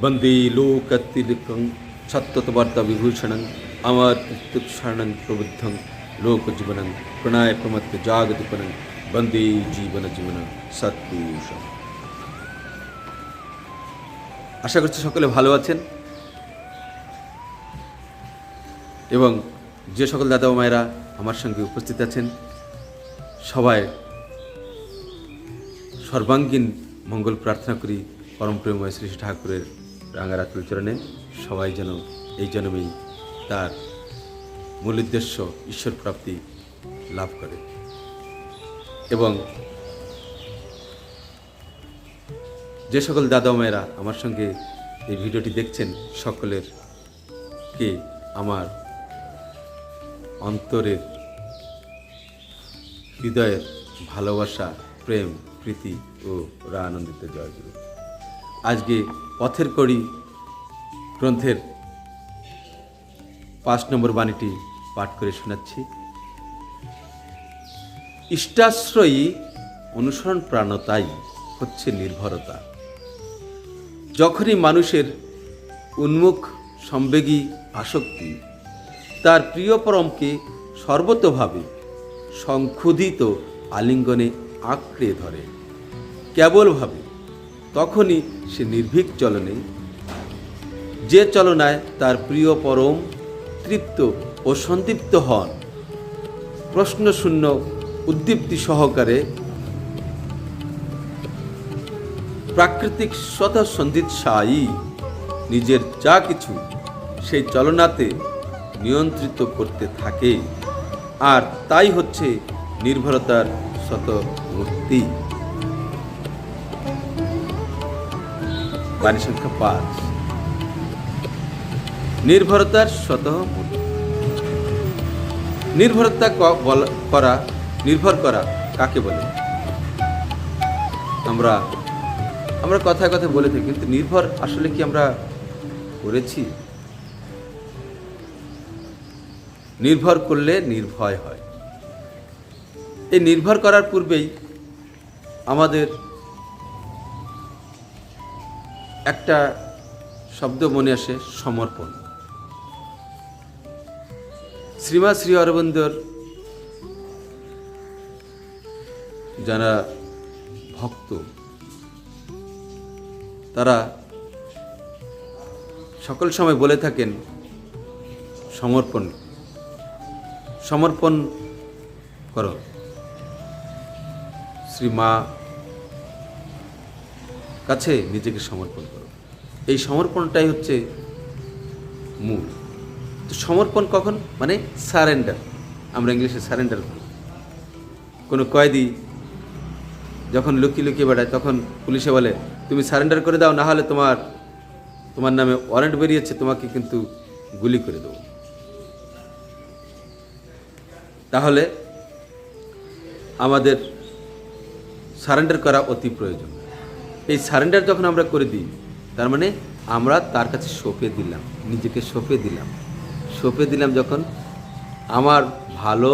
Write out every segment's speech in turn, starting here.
বন্দে লোকতিলকং সত্যতবার্তা বিভূষণং আমার প্রত্যুৎসারণং প্রবুদ্ধং লোকজীবনং প্রণয় প্রমত্ত জাগতিপনং বন্দে জীবন জীবন সৎপুরুষম আশা করছি সকলে ভালো আছেন। এবং যে সকল দাদা মায়েরা আমার সঙ্গে উপস্থিত আছেন, সবাই সর্বাঙ্গীন মঙ্গল প্রার্থনা করি পরম প্রেমময় শ্রী শ্রী ঠাকুরের রাঙারাতুল চরণে সবাই যেন এই জন্মেই তার মূল উদ্দেশ্য ঈশ্বর প্রাপ্তি লাভ করে। এবং যে সকল দাদা মায়েরা আমার সঙ্গে এই ভিডিওটি দেখছেন, সকলের কে আমার অন্তরের হৃদয়ের ভালোবাসা, প্রেম, প্রীতি ও রা আনন্দিত জয়গুরু আজকে পথের কড়ি গ্রন্থের পাঁচ নম্বর বাণীটি পাঠ করে শোনাচ্ছি। ইষ্টাশ্রয়ী অনুসরণ প্রাণতাই হচ্ছে নির্ভরতা। যখনই মানুষের উন্মুখ সম্বেগী আসক্তি তার প্রিয় পরমকে সর্বতভাবে সংক্ষুধিত আলিঙ্গনে আঁকড়ে ধরে, কেবলভাবে তখনই সে নির্ভীক চলনে। যে চলনায় তার প্রিয় পরম, তৃপ্ত ও সন্দীপ্ত হন। প্রশ্নশূন্য উদ্দীপ্তি সহকারে প্রাকৃতিক স্বতঃসন্ধিৎসায়ী নিজের যা কিছু সেই চলনাতে নিয়ন্ত্রিত করতে থাকে। আর তাই হচ্ছে নির্ভরতার শত মূর্তি বাণী সংখ্যা পাঁচ। নির্ভরতার মূর্তি নির্ভরতা করা, নির্ভর করা কাকে বলে? আমরা আমরা কথায় কথায় বলে থাকি, কিন্তু নির্ভর আসলে কি আমরা করেছি? নির্ভর করলে নির্ভয় হয়। এই নির্ভর করার পূর্বেই আমাদের একটা শব্দ মনে আসে, সমর্পণ। শ্রীমা শ্রী অরবিন্দর যারা ভক্ত, তারা সকল সময় বলে থাকেন, সমর্পণ। সমর্পণ করো। শ্রী মা কাছে নিজেকে সমর্পণ এই সমর্পণটাই হচ্ছে মূল। তো সমর্পণ কখন? মানে সারেন্ডার আমরা ইংলিশে সারেন্ডার বলি। কোনো কয়েদি যখন লুকিয়ে লুকিয়ে বেড়ায়, তখন পুলিশে বলে, তুমি সারেন্ডার করে দাও না হলে তোমার তোমার নামে ওয়ারেন্ট বেরিয়েছে, তোমাকে কিন্তু গুলি করে দেবো। তাহলে আমাদের সারেন্ডার করা অতি প্রয়োজন। এই সারেন্ডার যখন আমরা করে দিই তার মানে আমরা তার কাছে সঁপে দিলাম, নিজেকে সঁপে দিলাম। সঁপে দিলাম যখন, আমার ভালো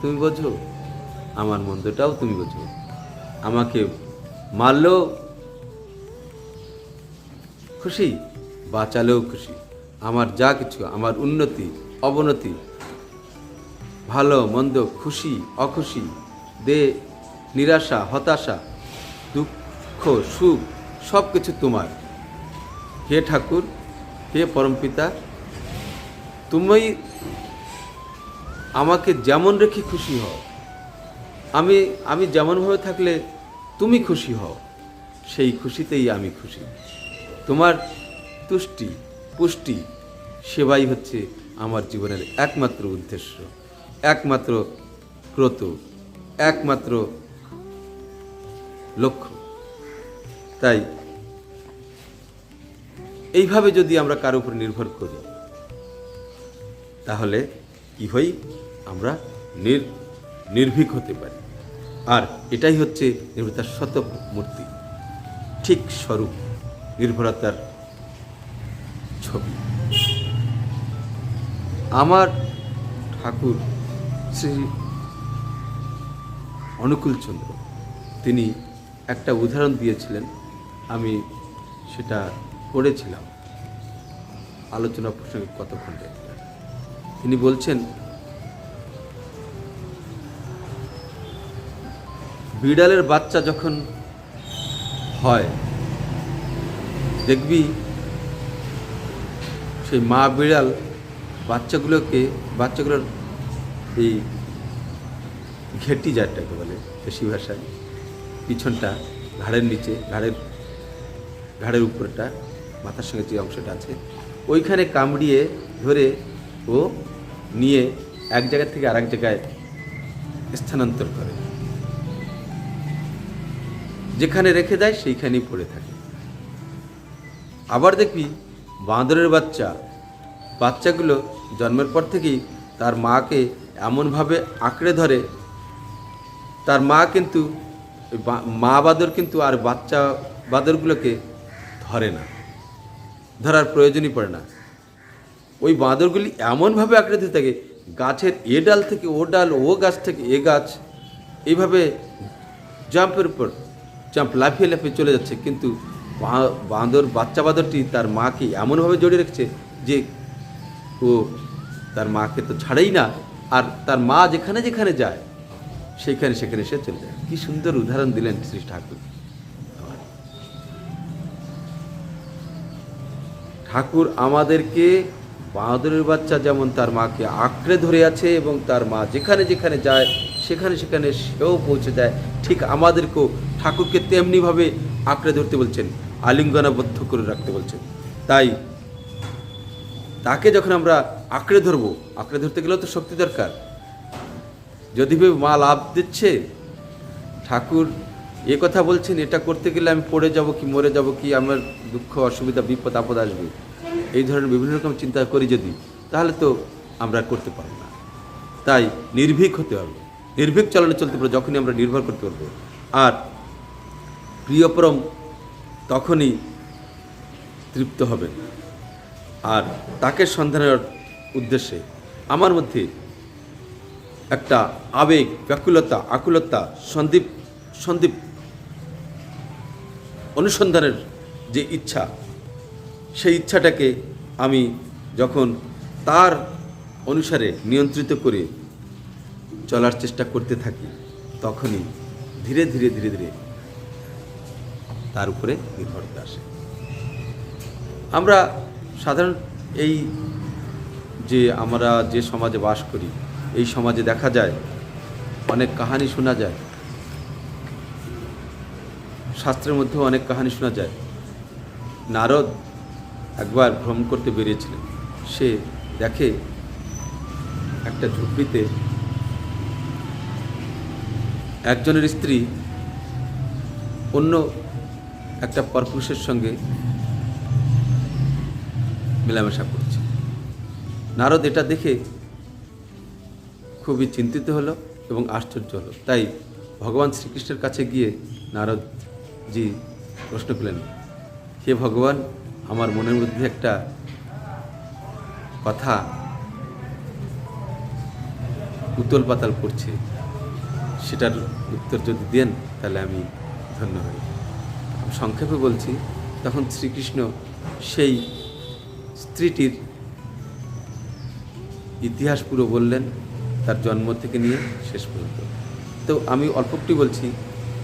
তুমি বোঝো, আমার মন্দটাও তুমি বোঝো, আমাকে মারলেও খুশি, বাঁচালেও খুশি, আমার যা কিছু, আমার উন্নতি, অবনতি, ভালো, মন্দ, খুশি, অখুশি, দে, নিরাশা, হতাশা, দুঃখ, সুখ সব কিছু তোমার। হে ঠাকুর, হে পরমপিতা তুমি আমাকে যেমন রেখে খুশি হও, আমি আমি যেমনভাবে থাকলে তুমি খুশি হও, সেই খুশিতেই আমি খুশি। তোমার তুষ্টি, পুষ্টি, সেবাই হচ্ছে আমার জীবনের একমাত্র উদ্দেশ্য, একমাত্র ক্রত, একমাত্র লক্ষ্য। তাই এইভাবে যদি আমরা কারও উপর নির্ভর করি, তাহলে কি হই? আমরা নির, নির্ভীক হতে পারি। আর এটাই হচ্ছে নির্ভরতার শত মূর্তি ঠিক স্বরূপ নির্ভরতার ছবি। আমার ঠাকুর শ্রী অনুকূলচন্দ্র তিনি একটা উদাহরণ দিয়েছিলেন, আমি সেটা পড়েছিলাম আলোচনা প্রসঙ্গে কতক্ষণে তিনি বলছেন, বিড়ালের বাচ্চা যখন হয়, দেখবি সেই মা বিড়াল বাচ্চাগুলোকে, বাচ্চাগুলোর এই ঘেটি যারটাকে বলে দেশি ভাষায়, পিছনটা ঘাড়ের নিচে, ঘাড়ের ঘাড়ের উপরটা মাথার সঙ্গে যে অংশটা আছে, ওইখানে কামড়িয়ে ধরে ও নিয়ে এক জায়গা থেকে আরেক জায়গায় স্থানান্তর করে। যেখানে রেখে দেয়, সেইখানেই পড়ে থাকে। আবার দেখবি, বাঁদরের বাচ্চা, বাচ্চাগুলো জন্মের পর থেকেই তার মাকে এমনভাবে আঁকড়ে ধরে। তার মা কিন্তু মা বাদর কিন্তু আর বাচ্চা বাদরগুলোকে ধরে না। ধরার প্রয়োজনই পড়ে না। ওই বাঁদরগুলি এমনভাবে আঁকড়ে থাকে, গাছের এ ডাল থেকে ও ডাল, ও গাছ থেকে এ গাছ। এইভাবে জাম্পের উপর জাম্প লাফিয়ে লাফিয়ে চলে যাচ্ছে, কিন্তু বাঁদর, বাচ্চা বাঁদরটি তার মাকে এমনভাবে জড়িয়ে রেখেছে যে ও তার মাকে তো ছাড়েই না, আর তার মা যেখানে যেখানে যায়, সেখানে সেখানে সে চলে যায়। কি সুন্দর উদাহরণ দিলেন শ্রী ঠাকুর। ঠাকুর আমাদেরকে বাঁদরের বাচ্চা যেমন তার মাকে আঁকড়ে ধরে আছে এবং তার মা যেখানে যেখানে যায়, সেখানে সেখানে সেও পৌঁছে যায় ঠিক আমাদেরকেও ঠাকুরকে তেমনিভাবে আঁকড়ে ধরতে বলছেন, আলিঙ্গনাবদ্ধ করে রাখতে বলছেন। তাই তাকে যখন আমরা আঁকড়ে ধরবো, আঁকড়ে ধরতে গেলেও তো শক্তি দরকার। যদি মা লাভ দিচ্ছে, ঠাকুর এ কথা বলছেন, এটা করতে গেলে আমি পড়ে যাব কি মরে যাব কি, আমার দুঃখ, অসুবিধা, বিপদ, আপদ আসবে। এই ধরনের বিভিন্ন রকম চিন্তা করি যদি, তাহলে তো আমরা করতে পারব না। তাই নির্ভীক হতে হবে। নির্ভীক চলনে চলতে পারব যখনই আমরা নির্ভর করতে পারব। আর প্রিয়পরম তখনই তৃপ্ত হবেন। আর তাকে সন্ধানের উদ্দেশ্যে আমার মধ্যে একটা আবেগ, ব্যাকুলতা, আকুলতা, সন্দীপ সন্দীপ অনুসন্ধানের যে ইচ্ছা, সেই ইচ্ছাটাকে আমি যখন তার অনুসারে নিয়ন্ত্রিত করে চলার চেষ্টা করতে থাকি, তখনই ধীরে ধীরে ধীরে ধীরে তার উপরে নির্ভরতা আসে। আমরা সাধারণ এই যে আমরা যে সমাজে বাস করি, এই সমাজে দেখা যায়, অনেক কাহানি শোনা যায় শাস্ত্রের মধ্যেও অনেক কাহানি শোনা যায়। নারদ একবার ভ্রমণ করতে বেরিয়েছিলেন। সে দেখে একটা ঝুপড়িতে একজনের স্ত্রী অন্য একটা পরপুরুষের সঙ্গে মেলামেশা করছে। নারদ এটা দেখে খুবই চিন্তিত হলো এবং আশ্চর্য হলো। তাই ভগবান শ্রীকৃষ্ণের কাছে গিয়ে নারদজি প্রশ্ন করলেন। হে ভগবান, আমার মনের মধ্যে একটা কথা উতল পাতাল করছে। সেটার উত্তর যদি দেন, তাহলে আমি ধন্য হই। সংক্ষেপে বলছি, তখন শ্রীকৃষ্ণ সেই স্ত্রীটির ইতিহাস পুরো বললেন, তার জন্ম থেকে নিয়ে শেষ পর্যন্ত। তো আমি অল্পটি বলছি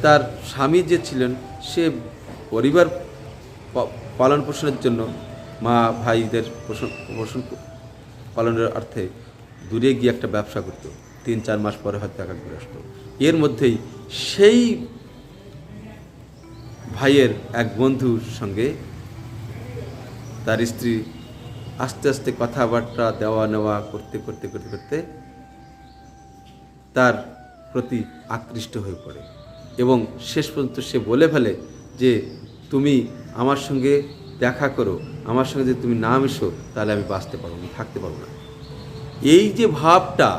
তার স্বামী যে ছিলেন, সে পরিবার পালন পোষণের জন্য মা ভাইদের পোষণ পোষণ পালনের অর্থে দূরে গিয়ে একটা ব্যবসা করতো। তিন, চার মাস পরে হয়তো একা ঘুরে আসতো। এর মধ্যেই সেই ভাইয়ের এক বন্ধুর সঙ্গে তার স্ত্রী আস্তে আস্তে কথাবার্তা দেওয়া, নেওয়া করতে করতে করতে করতে তার প্রতি আকৃষ্ট হয়ে পড়ে। এবং শেষ পর্যন্ত সে বলে ফেলে যে, তুমি আমার সঙ্গে দেখা করো, আমার সঙ্গে যদি তুমি না মিশো, তাহলে আমি বাঁচতে পারব না, থাকতে পারব না। এই যে ভাবটা,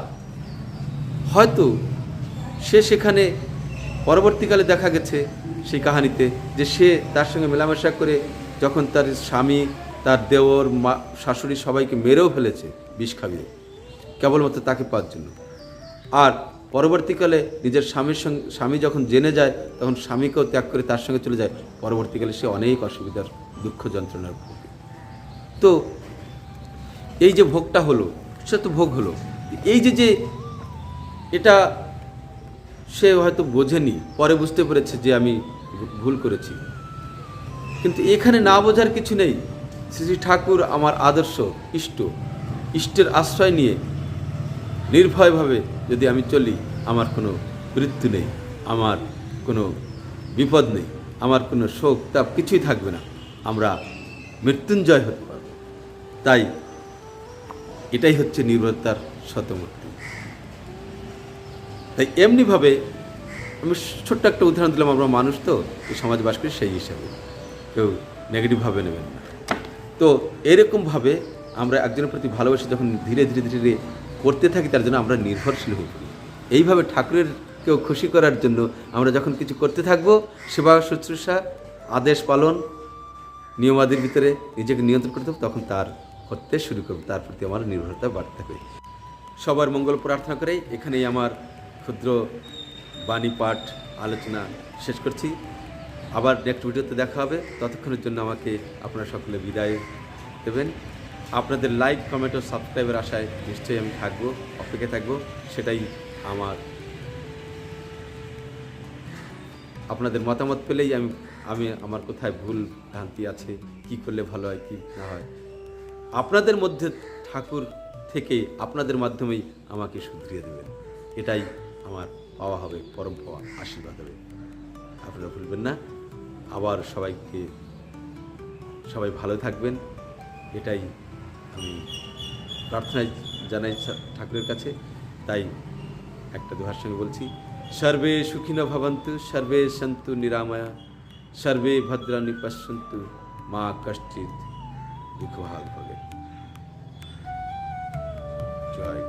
হয়তো সে সেখানে পরবর্তীকালে দেখা গেছে সেই কাহানিতে যে সে তার সঙ্গে মেলামেশা করে যখন তার স্বামী, তার দেওর, মা, শাশুড়ি সবাইকে মেরেও ফেলেছে বিষ খাবিয়ে, কেবলমাত্র তাকে পাওয়ার জন্য। আর পরবর্তীকালে নিজের স্বামীর সঙ্গে, স্বামী যখন জেনে যায়, তখন স্বামীকেও ত্যাগ করে তার সঙ্গে চলে যায়। পরবর্তীকালে সে অনেক অসুবিধার, দুঃখ যন্ত্রণার ভোগে। তো এই যে ভোগটা হলো, সে তো ভোগ হলো। এই যে যে এটা সে হয়তো বোঝেনি, পরে বুঝতে পেরেছে যে আমি ভুল করেছি। কিন্তু এখানে না বোঝার কিছু নেই। শ্রী শ্রী ঠাকুর আমার আদর্শ, ইষ্ট। ইষ্টের আশ্রয় নিয়ে নির্ভয়ভাবে যদি আমি চলি, আমার কোনো মৃত্যু নেই, আমার কোনো বিপদ নেই, আমার কোনো শোক তাপ কিছুই থাকবে না, আমরা মৃত্যুঞ্জয় হতে পারব। তাই এটাই হচ্ছে নির্ভরতার শতমূর্তি। তাই এমনিভাবে আমি ছোট্ট একটা উদাহরণ দিলাম, আমরা মানুষ তো সমাজ বাস করি সেই হিসাবে। কেউ নেগেটিভভাবে নেবেন না। তো এরকমভাবে আমরা একজনের প্রতি ভালোবাসি, যখন ধীরে ধীরে ধীরে করতে থাকি, তার জন্য আমরা নির্ভরশীল হয়ে পড়ি। এইভাবে ঠাকুরের কেউ খুশি করার জন্য আমরা যখন কিছু করতে থাকব, সেবা শুশ্রূষা, আদেশ পালন, নিয়মাদির ভিতরে নিজেকে নিয়ন্ত্রণ করতে হবে, তখন তার করতে শুরু করবে। তার প্রতি আমার নির্ভরতা বাড়তে থাকবে সবার মঙ্গল প্রার্থনা করে এখানেই আমার ক্ষুদ্র বাণী পাঠ, আলোচনা শেষ করছি। আবার নেক্সট ভিডিওতে দেখা হবে। ততক্ষণের জন্য আমাকে আপনারা সকলে বিদায় দেবেন। আপনাদের লাইক কমেন্ট ও সাবস্ক্রাইবের আশায় নিশ্চয়ই আমি থাকব অপেক্ষা থাকব, সেটাই আমার। আপনাদের মতামত পেলেই আমি আমি আমার কোথায় ভুল ভ্রান্তি আছে, কি করলে ভালো হয়, কি না হয়। আপনাদের মধ্যে ঠাকুর থেকে আপনাদের মাধ্যমেই আমাকে শুধরিয়ে দেবেন। এটাই আমার পাওয়া হবে, পরম পাওয়া আশীর্বাদ হবে। আপনারা ভুলবেন না। আবার সবাইকে, সবাই ভালো থাকবেন। এটাই প্রার্থনায় জানাই ঠাকুরের কাছে। তাই একটা দোহার সঙ্গে বলছি, সর্বে সুখিন ভবন্তু, সর্বে সন্তু নিরাময়া, সর্বে ভদ্রাণী পশ্যন্তু মা কষ্টিত দুঃখভাগ ভবে। জয়